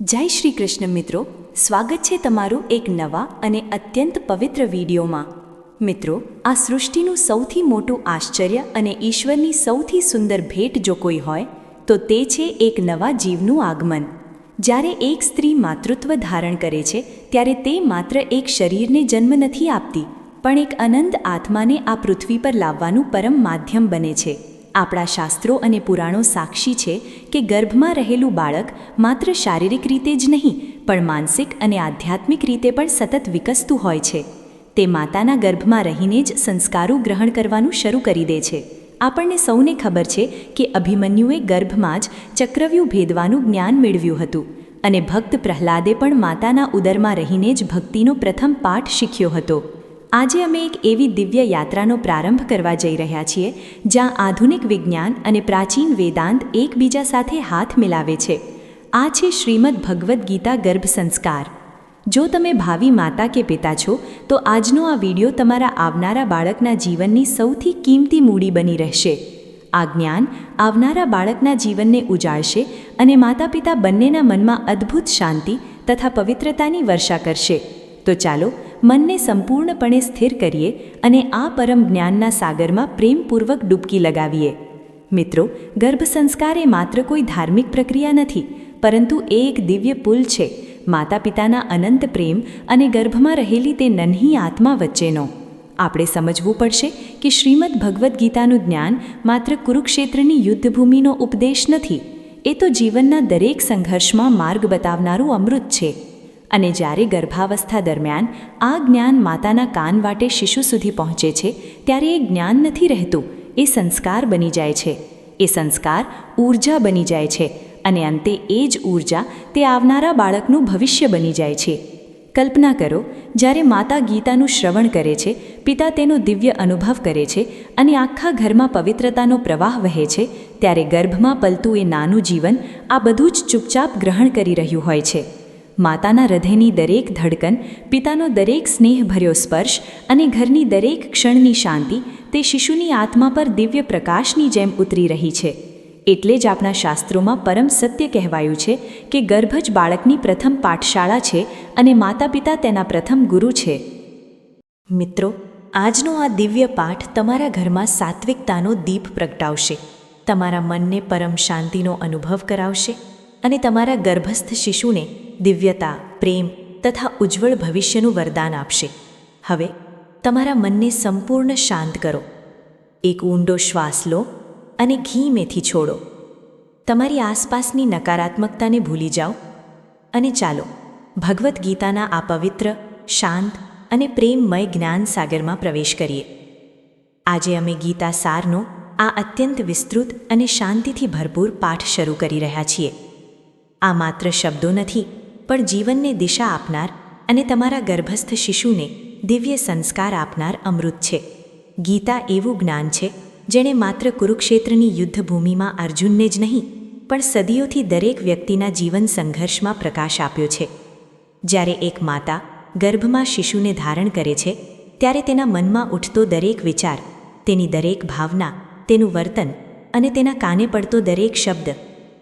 જય શ્રી કૃષ્ણ મિત્રો, સ્વાગત છે તમારું એક નવા અને અત્યંત પવિત્ર વિડીયોમાં. મિત્રો, આ સૃષ્ટિનું સૌથી મોટું આશ્ચર્ય અને ઈશ્વરની સૌથી સુંદર ભેટ જો કોઈ હોય, તો તે છે એક નવા જીવનું આગમન. જ્યારે એક સ્ત્રી માતૃત્વ ધારણ કરે છે, ત્યારે તે માત્ર એક શરીરને જન્મ નથી આપતી, પણ એક અનંત આત્માને આ પૃથ્વી પર લાવવાનું પરમ માધ્યમ બને છે. આપણા શાસ્ત્રો અને પુરાણો સાક્ષી છે કે ગર્ભમાં રહેલું બાળક માત્ર શારીરિક રીતે જ નહીં, પણ માનસિક અને આધ્યાત્મિક રીતે પણ સતત વિકસતું હોય છે. તે માતાના ગર્ભમાં રહીને જ સંસ્કારો ગ્રહણ કરવાનું શરૂ કરી દે છે. આપણને સૌને ખબર છે કે અભિમન્યુએ ગર્ભમાં જ ચક્રવ્યૂહ ભેદવાનું જ્ઞાન મેળવ્યું હતું અને ભક્ત પ્રહલાદે પણ માતાના ઉદરમાં રહીને જ ભક્તિનો પ્રથમ પાઠ શીખ્યો હતો. આજે અમે એક એવી દિવ્ય યાત્રાનો પ્રારંભ કરવા જઈ રહ્યા છીએ, જ્યાં આધુનિક વિજ્ઞાન અને પ્રાચીન વેદાંત એકબીજા સાથે હાથ મિલાવે છે. આ છે શ્રીમદ ભગવદ્ ગીતા ગર્ભ સંસ્કાર. જો તમે ભાવિ માતા કે પિતા છો, તો આજનો આ વિડિયો તમારા આવનારા બાળકના જીવનની સૌથી કિંમતી મૂડી બની રહેશે. આ જ્ઞાન આવનારા બાળકના જીવનને ઉજાળશે અને માતા પિતા બંનેના મનમાં અદ્ભુત શાંતિ તથા પવિત્રતાની વર્ષા કરશે. તો ચાલો મનને સંપૂર્ણપણે સ્થિર કરીએ અને આ પરમ જ્ઞાનના સાગરમાં પ્રેમપૂર્વક ડૂબકી લગાવીએ. મિત્રો, ગર્ભ સંસ્કાર એ માત્ર કોઈ ધાર્મિક પ્રક્રિયા નથી, પરંતુ એ એક દિવ્ય પુલ છે. માતા પિતાના અનંત પ્રેમ અને ગર્ભમાં રહેલી તે નન્હી આત્મા વચ્ચેનો. આપણે સમજવું પડશે કે શ્રીમદ ભગવદ્ ગીતાનું જ્ઞાન માત્ર કુરુક્ષેત્રની યુદ્ધભૂમિનો ઉપદેશ નથી, એ તો જીવનના દરેક સંઘર્ષમાં માર્ગ બતાવનારું અમૃત છે. અને જ્યારે ગર્ભાવસ્થા દરમિયાન આ જ્ઞાન માતાના કાન વાટે શિશુ સુધી પહોંચે છે, ત્યારે એ જ્ઞાન નથી રહેતું, એ સંસ્કાર બની જાય છે. એ સંસ્કાર ઊર્જા બની જાય છે અને અંતે એ જ ઊર્જા તે આવનારા બાળકનું ભવિષ્ય બની જાય છે. કલ્પના કરો, જ્યારે માતા ગીતાનું શ્રવણ કરે છે, પિતા તેનો દિવ્ય અનુભવ કરે છે અને આખા ઘરમાં પવિત્રતાનો પ્રવાહ વહે છે, ત્યારે ગર્ભમાં પલતું એ નાનું જીવન આ બધું જ ચૂપચાપ ગ્રહણ કરી રહ્યું હોય છે. માતાના હૃદયની દરેક ધડકન, પિતાનો દરેક સ્નેહભર્યો સ્પર્શ અને ઘરની દરેક ક્ષણની શાંતિ તે શિશુની આત્મા પર દિવ્ય પ્રકાશની જેમ ઉતરી રહી છે. એટલે જ આપણા શાસ્ત્રોમાં પરમ સત્ય કહેવાયું છે કે ગર્ભ જ બાળકની પ્રથમ પાઠશાળા છે અને માતા પિતા તેના પ્રથમ ગુરુ છે. મિત્રો, આજનો આ દિવ્ય પાઠ તમારા ઘરમાં સાત્વિકતાનો દીપ પ્રગટાવશે. તમારા મનને પરમ શાંતિનો અનુભવ કરાવશે અને તમારા ગર્ભસ્થ શિશુને દિવ્યતા, પ્રેમ તથા ઉજ્જવળ ભવિષ્યનું વરદાન આપશે. હવે તમારા મનને સંપૂર્ણ શાંત કરો. એક ઊંડો શ્વાસ લો અને ઘી મેથી છોડો. તમારી આસપાસની નકારાત્મકતાને ભૂલી જાઓ અને ચાલો, ભગવદ્ ગીતાના આ પવિત્ર, શાંત અને પ્રેમમય જ્ઞાન સાગરમાં પ્રવેશ કરીએ. આજે અમે ગીતા સારનો આ અત્યંત વિસ્તૃત અને શાંતિથી ભરપૂર પાઠ શરૂ કરી રહ્યા છીએ. આ માત્ર શબ્દો નથી પણ જીવનને દિશા આપનાર અને તમારા ગર્ભસ્થ શિશુને દિવ્ય સંસ્કાર આપનાર અમૃત છે. ગીતા એવું જ્ઞાન છે, જેણે માત્ર કુરુક્ષેત્રની યુદ્ધભૂમિમાં અર્જુનને જ નહીં, પણ સદીઓથી દરેક વ્યક્તિના જીવન સંઘર્ષમાં પ્રકાશ આપ્યો છે. જ્યારે એક માતા ગર્ભમાં શિશુને ધારણ કરે છે, ત્યારે તેના મનમાં ઉઠતો દરેક વિચાર, તેની દરેક ભાવના, તેનું વર્તન અને તેના કાને પડતો દરેક શબ્દ,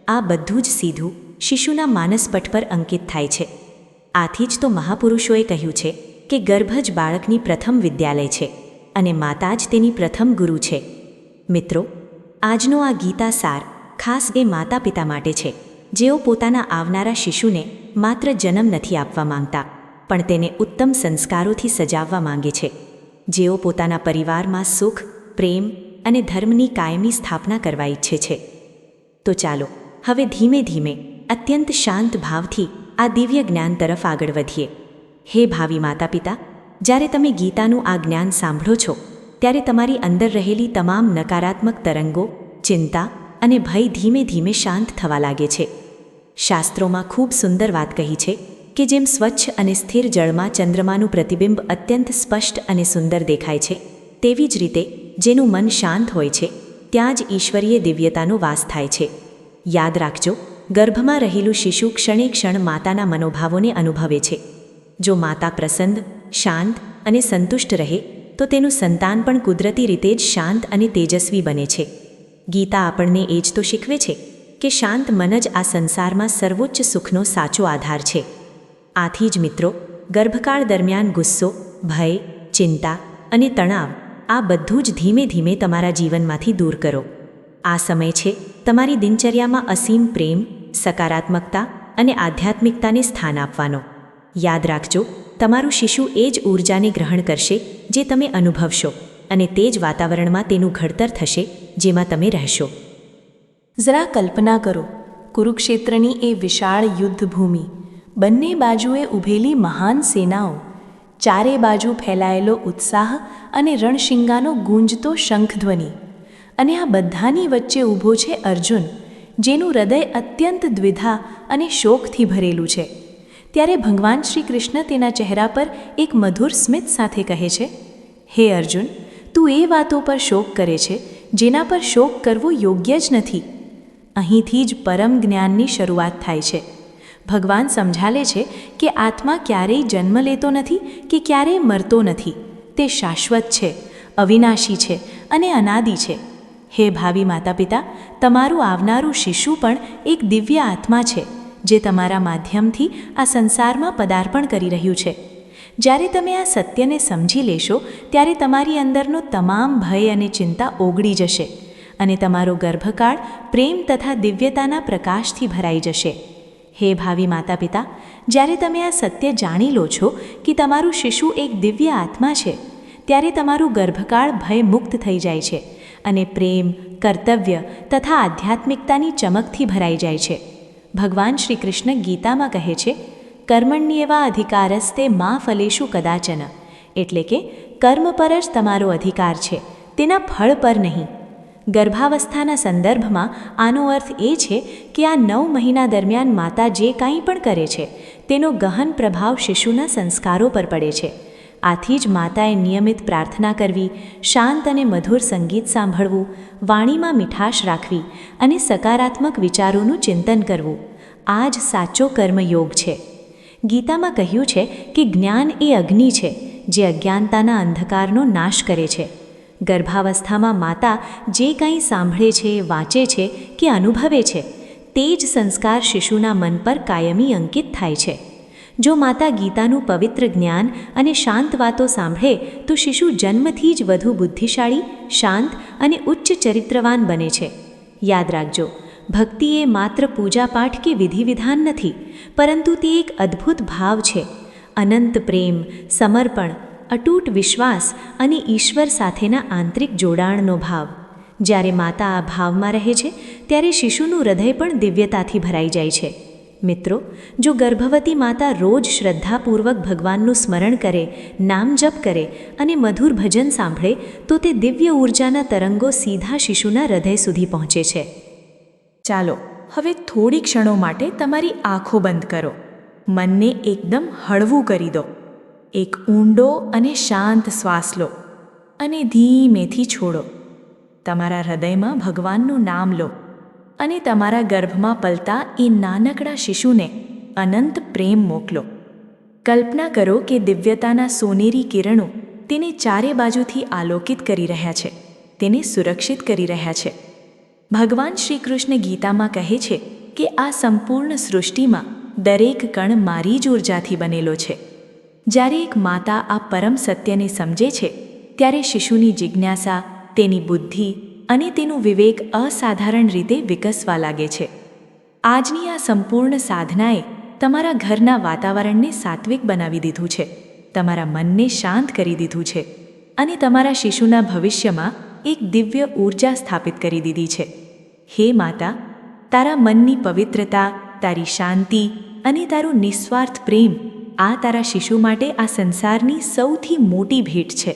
આ બધું જ સીધું શિશુના માનસપટ પર અંકિત થાય છે. આથી જ તો મહાપુરુષોએ કહ્યું છે કે ગર્ભ જ બાળકની પ્રથમ વિદ્યાલય છે અને માતા જ તેની પ્રથમ ગુરુ છે. મિત્રો, આજનો આ ગીતા સાર ખાસ એ માતા પિતા માટે છે. જેઓ પોતાના આવનારા શિશુને માત્ર જન્મ નથી આપવા માંગતા, પણ તેને ઉત્તમ સંસ્કારોથી સજાવવા માંગે છે. જેઓ પોતાના પરિવારમાં સુખ, પ્રેમ અને ધર્મની કાયમી સ્થાપના કરવા ઈચ્છે છે. તો ચાલો, હવે ધીમે ધીમે અત્યંત શાંત ભાવથી આ દિવ્ય જ્ઞાન તરફ આગળ વધીએ. હે ભાવિ માતા પિતા જ્યારે તમે ગીતાનું આ જ્ઞાન સાંભળો છો, ત્યારે તમારી અંદર રહેલી તમામ નકારાત્મક તરંગો, ચિંતા અને ભય ધીમે ધીમે શાંત થવા લાગે છે. શાસ્ત્રોમાં ખૂબ સુંદર વાત કહી છે કે જેમ સ્વચ્છ અને સ્થિર જળમાં ચંદ્રમાનું પ્રતિબિંબ અત્યંત સ્પષ્ટ અને સુંદર દેખાય છે, તેવી જ રીતે જેનું મન શાંત હોય છે, ત્યાં જ ઈશ્વરીય દિવ્યતાનો વાસ થાય છે. યાદ રાખજો ગર્ભમાં રહેલું શિશુ ક્ષણે ક્ષણ માતાના મનોભાવોને અનુભવે છે. જો માતા પ્રસન્ન, શાંત અને સંતુષ્ટ રહે, તો તેનું સંતાન પણ કુદરતી રીતે જ શાંત અને તેજસ્વી બને છે. ગીતા આપણને એ જ તો શીખવે છે કે શાંત મન જ આ સંસારમાં સર્વોચ્ચ સુખનો સાચો આધાર છે. આથી જ મિત્રો, ગર્ભકાળ દરમિયાન ગુસ્સો, ભય, ચિંતા અને તણાવ આ બધું જ ધીમે ધીમે તમારા જીવનમાંથી દૂર કરો. આ સમય છે તમારી દિનચર્યામાં અસીમ પ્રેમ, સકારાત્મકતા અને આધ્યાત્મિકતાને સ્થાન આપવાનો. યાદ રાખજો, તમારું શિશુ એ જ ઊર્જાને ગ્રહણ કરશે જે તમે અનુભવશો અને તે જ વાતાવરણમાં તેનું ઘડતર થશે જેમાં તમે રહેશો. જરા કલ્પના કરો, કુરુક્ષેત્રની એ વિશાળ યુદ્ધભૂમિ, બંને બાજુએ ઊભેલી મહાન સેનાઓ, ચારે બાજુ ફેલાયેલો ઉત્સાહ અને રણશિંગાનો ગુંજતો શંખધ્વનિ. અને આ બધાની વચ્ચે ઊભો છે અર્જુન, જેનું હૃદય અત્યંત દ્વિધા અને શોકથી ભરેલું છે. ત્યારે ભગવાન શ્રી કૃષ્ણ તેના ચહેરા પર એક મધુર સ્મિત સાથે કહે છે, હે અર્જુન, તું એ વાતો પર શોક કરે છે, જેના પર શોક કરવો યોગ્ય જ નથી. અહીંથી જ પરમ જ્ઞાનની શરૂઆત થાય છે. ભગવાન સમજાલે છે કે આત્મા ક્યારેય જન્મ લેતો નથી કે ક્યારેય મરતો નથી. તે શાશ્વત છે, અવિનાશી છે અને અનાદિ છે. હે ભાવિ માતા પિતા તમારું આવનારું શિશુ પણ એક દિવ્ય આત્મા છે, જે તમારા માધ્યમથી આ સંસારમાં પદાર્પણ કરી રહ્યું છે. જ્યારે તમે આ સત્યને સમજી લેશો, ત્યારે તમારી અંદરનો તમામ ભય અને ચિંતા ઓગળી જશે અને તમારો ગર્ભકાળ પ્રેમ તથા દિવ્યતાના પ્રકાશથી ભરાઈ જશે. હે ભાવિ માતા પિતા જ્યારે તમે આ સત્ય જાણી લો છો કે તમારું શિશુ એક દિવ્ય આત્મા છે ત્યારે તમારું ગર્ભકાળ ભયમુક્ત થઈ જાય છે અને પ્રેમ, કર્તવ્ય તથા આધ્યાત્મિકતાની ચમકથી ભરાઈ જાય છે. ભગવાન શ્રી કૃષ્ણ ગીતામાં કહે છે કર્મણ્યેવા અધિકારસ્તે મા ફલેશું કદાચન. એટલે કે, કર્મ પર જ તમારો અધિકાર છે, તેના ફળ પર નહીં. ગર્ભાવસ્થાના સંદર્ભમાં આનો અર્થ એ છે કે આ નવ મહિના દરમિયાન માતા જે કાંઈ પણ કરે છે, તેનો ગહન પ્રભાવ શિશુના સંસ્કારો પર પડે છે. આથી જ માતાએ નિયમિત પ્રાર્થના કરવી, શાંત અને મધુર સંગીત સાંભળવું, વાણીમાં મીઠાશ રાખવી અને સકારાત્મક વિચારોનું ચિંતન કરવું. આ જ સાચો કર્મયોગ છે. ગીતામાં કહ્યું છે કે જ્ઞાન એ અગ્નિ છે, જે અજ્ઞાનતાના અંધકારનો નાશ કરે છે. ગર્ભાવસ્થામાં માતા જે કંઈ સાંભળે છે, વાંચે છે કે અનુભવે છે, તે જ સંસ્કાર શિશુના મન પર કાયમી અંકિત થાય છે. જો માતા ગીતાનું પવિત્ર જ્ઞાન અને શાંત વાતો સાંભળે, તો શિશુ જન્મથી જ વધુ બુદ્ધિશાળી, શાંત અને ઉચ્ચ ચરિત્રવાન બને છે. યાદ રાખજો ભક્તિ એ માત્ર પૂજાપાઠ કે વિધિવિધાન નથી, પરંતુ તે એક અદ્ભુત ભાવ છે. અનંત પ્રેમ, સમર્પણ, અટૂટ વિશ્વાસ અને ઈશ્વર સાથેના આંતરિક જોડાણનો ભાવ. જ્યારે માતા આ ભાવમાં રહે છે, ત્યારે શિશુનું હૃદય પણ દિવ્યતાથી ભરાઈ જાય છે. મિત્રો, જો ગર્ભવતી માતા રોજ શ્રદ્ધાપૂર્વક ભગવાનનું સ્મરણ કરે, નામ જપ કરે અને મધુર ભજન સાંભળે, તો તે દિવ્ય ઊર્જાના તરંગો સીધા શિશુના હૃદય સુધી પહોંચે છે. ચાલો, હવે થોડી ક્ષણો માટે તમારી આંખો બંધ કરો. મનને એકદમ હળવું કરી દો. એક ઊંડો અને શાંત શ્વાસ લો અને ધીમેથી છોડો. તમારા હૃદયમાં ભગવાનનું નામ લો. અને તમારા ગર્ભમાં પલતા એ નાનકડા શિશુને અનંત પ્રેમ મોકલો. કલ્પના કરો કે દિવ્યતાના સોનેરી કિરણો તેને ચારે બાજુથી આલોકિત કરી રહ્યા છે, તેને સુરક્ષિત કરી રહ્યા છે. ભગવાન શ્રી કૃષ્ણ ગીતામાં કહે છે કે આ સંપૂર્ણ સૃષ્ટિમાં દરેક કણ મારી જ ઉર્જાથી બનેલો છે. જ્યારે એક માતા આ પરમ સત્યને સમજે છે, ત્યારે શિશુની જિજ્ઞાસા, તેની બુદ્ધિ અને તેનું વિવેક અસાધારણ રીતે વિકસવા લાગે છે. આજની આ સંપૂર્ણ સાધનાએ તમારા ઘરના વાતાવરણને સાત્વિક બનાવી દીધું છે. તમારા મનને શાંત કરી દીધું છે. અને તમારા શિશુના ભવિષ્યમાં એક દિવ્ય ઊર્જા સ્થાપિત કરી દીધી છે. હે માતા, તારા મનની પવિત્રતા, તારી શાંતિ અને તારું નિસ્વાર્થ પ્રેમ આ તારા શિશુ માટે આ સંસારની સૌથી મોટી ભેટ છે.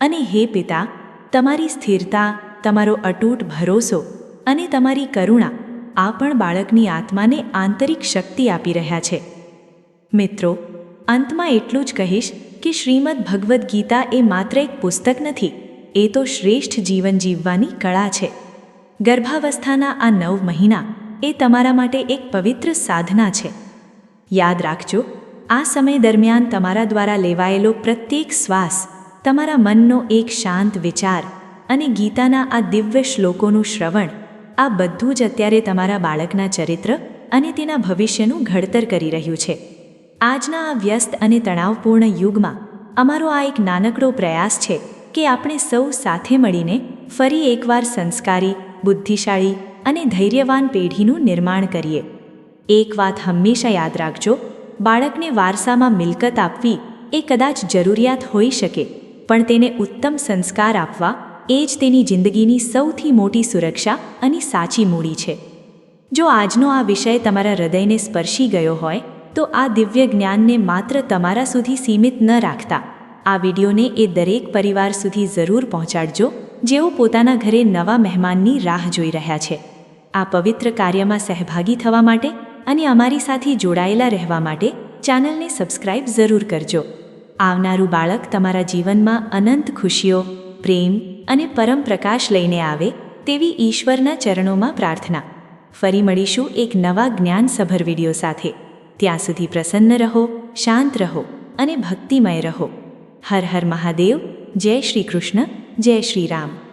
અને હે પિતા, તમારી સ્થિરતા તમારો અટૂટ ભરોસો અને તમારી કરુણા આ પણ બાળકની આત્માને આંતરિક શક્તિ આપી રહ્યા છે. મિત્રો, અંતમાં એટલું જ કહીશ કે શ્રીમદ ભગવદ્ ગીતા એ માત્ર એક પુસ્તક નથી, એ તો શ્રેષ્ઠ જીવન જીવવાની કળા છે. ગર્ભાવસ્થાના આ નવ મહિના એ તમારા માટે એક પવિત્ર સાધના છે. યાદ રાખજો, આ સમય દરમિયાન તમારા દ્વારા લેવાયેલો પ્રત્યેક શ્વાસ, તમારા મનનો એક શાંત વિચાર અને ગીતાના આ દિવ્ય શ્લોકોનું શ્રવણ, આ બધું જ અત્યારે તમારા બાળકના ચરિત્ર અને તેના ભવિષ્યનું ઘડતર કરી રહ્યું છે. આજના આ વ્યસ્ત અને તણાવપૂર્ણ યુગમાં અમારો આ એક નાનકડો પ્રયાસ છે કે આપણે સૌ સાથે મળીને ફરી એકવાર સંસ્કારી, બુદ્ધિશાળી અને ધૈર્યવાન પેઢીનું નિર્માણ કરીએ. એક વાત હંમેશા યાદ રાખજો, બાળકને વારસામાં મિલકત આપવી એ કદાચ જરૂરિયાત હોઈ શકે, પણ તેને ઉત્તમ સંસ્કાર આપવા એ જ તેની જિંદગીની સૌથી મોટી સુરક્ષા અને સાચી મૂડી છે. જો આજનો આ વિષય તમારા હૃદયને સ્પર્શી ગયો હોય, તો આ દિવ્ય જ્ઞાનને માત્ર તમારા સુધી સીમિત ન રાખતા. આ વિડીયોને એ દરેક પરિવાર સુધી જરૂર પહોંચાડજો, જેઓ પોતાના ઘરે નવા મહેમાનની રાહ જોઈ રહ્યા છે. આ પવિત્ર કાર્યમાં સહભાગી થવા માટે અને અમારી સાથે જોડાયેલા રહેવા માટે ચેનલને સબસ્ક્રાઇબ જરૂર કરજો. આવનારું બાળક તમારા જીવનમાં અનંત ખુશીઓ પ્રેમ અને પરમ પ્રકાશ લઈને આવે તેવી ઈશ્વરના ચરણોમાં પ્રાર્થના. ફરી મળીશું એક નવા જ્ઞાનસભર વીડિયો સાથે. ત્યાં સુધી પ્રસન્ન રહો, શાંત રહો અને ભક્તિમય રહો. હર હર મહાદેવ, જય શ્રી કૃષ્ણ, જય શ્રી રામ.